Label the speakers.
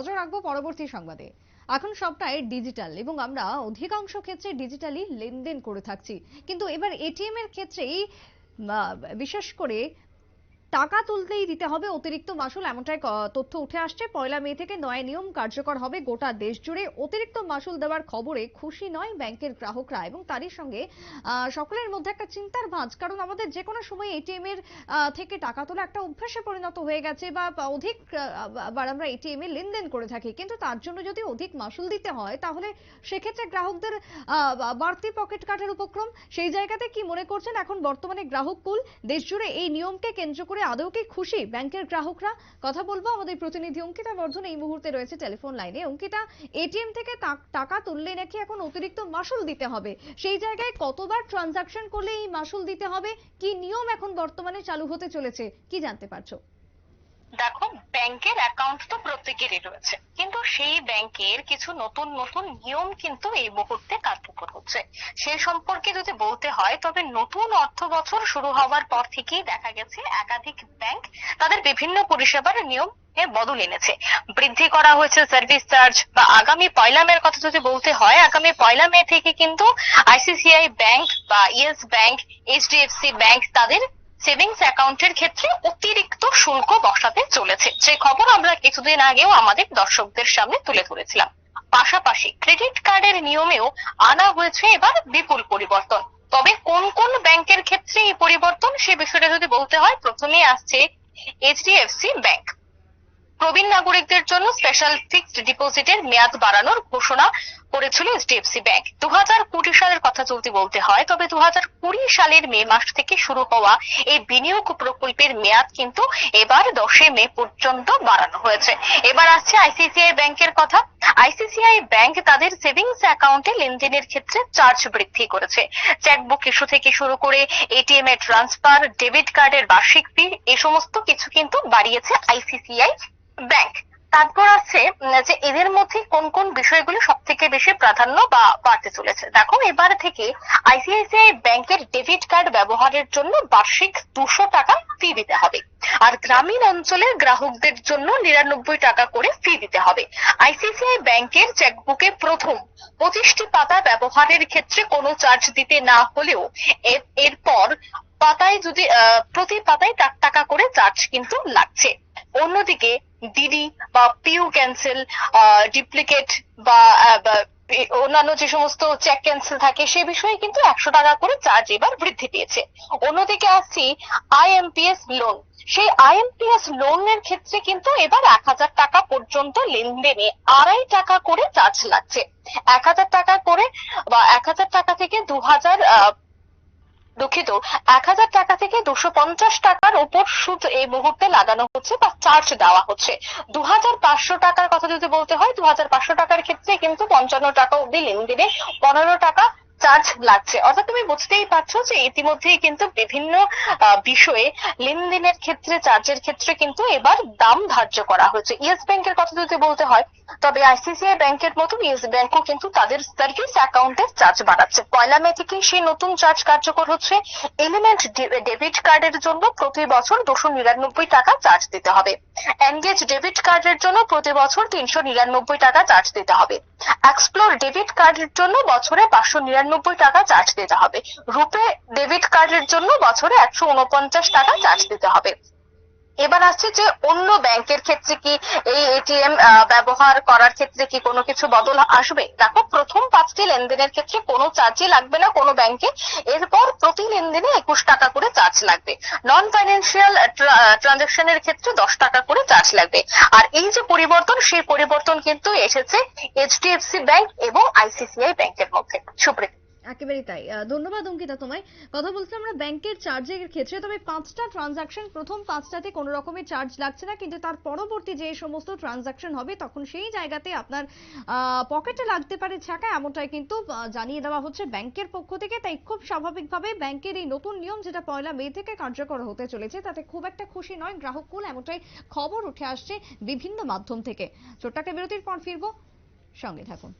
Speaker 1: নজর রাখব পরবর্তী সংবাদে। এখন সবটাই ডিজিটাল এবং আমরা অধিকাংশ ক্ষেত্রে ডিজিটালি লেনদেন করে থাকছি। কিন্তু এবার এটিএম এর ক্ষেত্রেই বিশেষ করে টাকা তুলতেই দিতে হবে। অতিরিক্ত মাসুল এমনটাই তথ্য উঠে আসছে। পয়লা মে থেকে নয় নিয়ম কার্যকর হবে গোটা দেশ জুড়ে। অতিরিক্ত মাসুল দেওয়ার খবরে খুশি নয় ব্যাংকের গ্রাহকরা এবং তারই সঙ্গে সকলের মধ্যে একটা চিন্তার ভাঁজ। কারণ আমাদের যে কোনো সময় এটিএম এর থেকে টাকা তোলা একটা অভ্যাসে পরিণত হয়ে গেছে বা অধিক বার আমরা এটিএম এ লেনদেন করে থাকি। কিন্তু তার জন্য যদি অধিক মাসুল দিতে হয়, তাহলে সেক্ষেত্রে গ্রাহকদের বাড়তি পকেট কাটার উপক্রম। সেই জায়গাতে কি মনে করছেন এখন বর্তমানে গ্রাহক কুল? দেশ জুড়ে এই নিয়মকে কেন্দ্র করে আদৌ কি খুশি ব্যাংকের গ্রাহকরা? কথা বলব আমাদের প্রতিনিধি অঙ্কিতা বর্ধন এই মুহূর্তে রয়েছে টেলিফোন লাইনে। অঙ্কিতা, এটিএম থেকে টাকা তুললে নাকি এখন অতিরিক্ত মাসুল দিতে হবে? সেই জায়গায় কতবার ট্রানজাকশন করলে এই মাসুল দিতে হবে? কি নিয়ম এখন বর্তমানে চালু হতে চলেছে? কি জানতে পারছ?
Speaker 2: দেখো, ব্যাংকের অ্যাকাউন্ট তো প্রত্যেকেরই রয়েছে। কিন্তু সেই ব্যাংকের কিছু নতুন নতুন নিয়ম কিন্তু এই মুহূর্তে কার্যকর হচ্ছে। সে সম্পর্কে যদি বলতে হয়, তবে নতুন অর্থ বছর শুরু হওয়ার পর থেকেই দেখা গেছে একাধিক ব্যাংক তাদের বিভিন্ন পরিষেবার নিয়ম বদল এনেছে। বৃদ্ধি করা হয়েছে সার্ভিস চার্জ বা আগামী পয়লা মের কথা যদি বলতে হয়, আগামী পয়লা মে থেকে কিন্তু আইসিসিআই ব্যাংক বা ইয়েস ব্যাংক এইচডিএফসি ব্যাংক তাদের সেভিংস অ্যাকাউন্টের ক্ষেত্রে অতিরিক্ত শুল্ক বসাতে চলেছে। যে খবর আমরা কিছুদিন আগেও আমাদের দর্শকদের সামনে তুলে ধরেছিলাম। পাশাপাশি ক্রেডিট কার্ডের নিয়মেও আনা হয়েছে এবার বিপুল পরিবর্তন। তবে কোন কোন ব্যাংকের ক্ষেত্রে এই পরিবর্তন, সে বিষয়টা যদি বলতে হয়, প্রথমেই আসছে এইচডিএফসি ব্যাংক প্রবীণ নাগরিকদের জন্য স্পেশাল ফিক্সড ডিপোজিটের মেয়াদ বাড়ানোর ঘোষণা করেছিল এইচডিএফসি ব্যাংক দু হাজার কুড়ি সালের কথা যদি বলতে হয়, তবে দু হাজার কুড়ি সালের মে মাস থেকে শুরু হওয়া এই বিনিয়োগ প্রকল্পের মেয়াদ কিন্তু এবার দশই মে পর্যন্ত বাড়ানো হয়েছে। এবার আসছে আইসিসিআই ব্যাংকের কথা। আইসিসিআই ব্যাংক তাদের সেভিংস অ্যাকাউন্টে লেনদেনের ক্ষেত্রে চার্জ বৃদ্ধি করেছে। চেকবুক ইস্যু থেকে শুরু করে এটিএম এর ট্রান্সফার, ডেবিট কার্ডের বার্ষিক ফি এ সমস্ত কিছু কিন্তু বাড়িয়েছে আইসিসিআই ব্যাংক। তারপর আছে যে এদের মধ্যে কোন কোন বিষয়গুলো সব থেকে বেশি প্রাধান্য বা বাড়তে চলেছে? দেখো, এবার থেকে আইসিআইসিআই ব্যাংকের ডেবিট কার্ড ব্যবহারের জন্য বার্ষিক দুশো টাকা ফি দিতে হবে। আর গ্রামীণ অঞ্চলের গ্রাহকদের জন্য নিরানব্বই টাকা করে ফি দিতে হবে। আইসিআইসিআই ব্যাংকের চেকবুকে প্রথম পঁচিশটি পাতা ব্যবহারের ক্ষেত্রে কোনো চার্জ দিতে না হলেও এর- এরপর পাতায় যদি প্রতি পাতায় চার টাকা করে চার্জ কিন্তু লাগছে। অন্যদিকে ডিডি বা পিউ ক্যান্সেল ডিপ্লিকেট বা অন্যান্য যে সমস্ত চেক ক্যান্সেল থাকে সে বিষয়ে কিন্তু একশো টাকা করে চার্জ এবার বৃদ্ধি পেয়েছে। অন্যদিকে আসছি আইএমপিএস লোন সেই আইএমপিএস লোনের ক্ষেত্রে কিন্তু এবার এক হাজার টাকা পর্যন্ত লেনদেনে আড়াই টাকা করে চার্জ লাগছে। এক হাজার টাকা করে বা এক হাজার টাকা থেকে দু হাজার দুঃখিত, এক হাজার টাকা থেকে দুশো পঞ্চাশ টাকার উপর সুদ এই মুহূর্তে লাগানো হচ্ছে বা চার্জ দেওয়া হচ্ছে। দু হাজার পাঁচশো টাকার কথা যদি বলতে হয় দু হাজার পাঁচশো টাকার ক্ষেত্রে কিন্তু পঞ্চান্ন টাকা অব্দি লেনদেনে পনেরো টাকা চার্জ লাগছে। অর্থাৎ তুমি বুঝতেই পারছ যে ইতিমধ্যেই কিন্তু বিভিন্ন বিষয়ে লেনদেনের ক্ষেত্রে, চার্জের ক্ষেত্রে কিন্তু এবার দাম ধার্য করা হয়েছে। ইয়েস ব্যাংকের কথা যদি বলতে হয়, তবে আইসিসিআই ব্যাংকের মতো ইয়েস ব্যাংকও কিন্তু তাদের সার্ভিস অ্যাকাউন্টের চার্জ বাড়াচ্ছে। পয়লা মে থেকে সেই নতুন চার্জ কার্যকর হচ্ছে? এলিমেন্ট ডেবিট কার্ডের জন্য প্রতি বছর দুশো নিরানব্বই টাকা চার্জ দিতে হবে। এনগেজ ডেবিট কার্ডের জন্য প্রতি বছর তিনশো নিরানব্বই টাকা চার্জ দিতে হবে। এক্সপ্লোর ডেবিট কার্ডের জন্য বছরে পাঁচশো নিরানব্বই টাকা চার্জ দিতে হবে। রুপে ডেবিট কার্ডের জন্য বছরে একশো উনপঞ্চাশ টাকা চার্জ দিতে হবে। এবার আসছে যে অন্য ব্যাংকের ক্ষেত্রে কি এই এটিএম ব্যবহার করার ক্ষেত্রে কি কোনো কিছু বদল আসবে? দেখো, প্রথম পাঁচটি লেনদেনের ক্ষেত্রে কোনো চার্জই লাগবে না কোনো ব্যাংকে। এরপর প্রতি লেনদেনে একুশ টাকা করে চার্জ লাগবে। নন ফাইন্যান্সিয়াল ট্রানজাকশনের ক্ষেত্রে দশ টাকা করে চার্জ লাগবে। আর এই যে পরিবর্তন, সেই পরিবর্তন কিন্তু এসেছে এইচডিএফসি ব্যাংক এবং আইসিসিআই ব্যাংকের মধ্যে। সুপ্রীত।
Speaker 1: একেবারেই তাই। ধন্যবাদ অঙ্কিতা তোমায়। কথা বলছি আমরা ব্যাংকের চার্জের ক্ষেত্রে। তবে পাঁচটা ট্রানজাকশন প্রথম পাঁচটাতে কোনো রকমের চার্জ লাগছে না, কিন্তু তার পরবর্তী যে সমস্ত ট্রানজাকশন হবে, তখন সেই জায়গাতে আপনার পকেটে লাগতে পারে ছাকা। এমনটাই কিন্তু জানিয়ে দেওয়া হচ্ছে ব্যাংকের পক্ষ থেকে। তাই খুব স্বাভাবিকভাবে ব্যাংকের এই নতুন নিয়ম, যেটা পয়লা মে থেকে কার্যকর হতে চলেছে, তাতে খুব একটা খুশি নয়। গ্রাহক কুল এমনটাই খবর উঠে আসছে বিভিন্ন মাধ্যম থেকে। ছোট্ট একটা বিরতির পর ফিরবো। সঙ্গে থাকুন।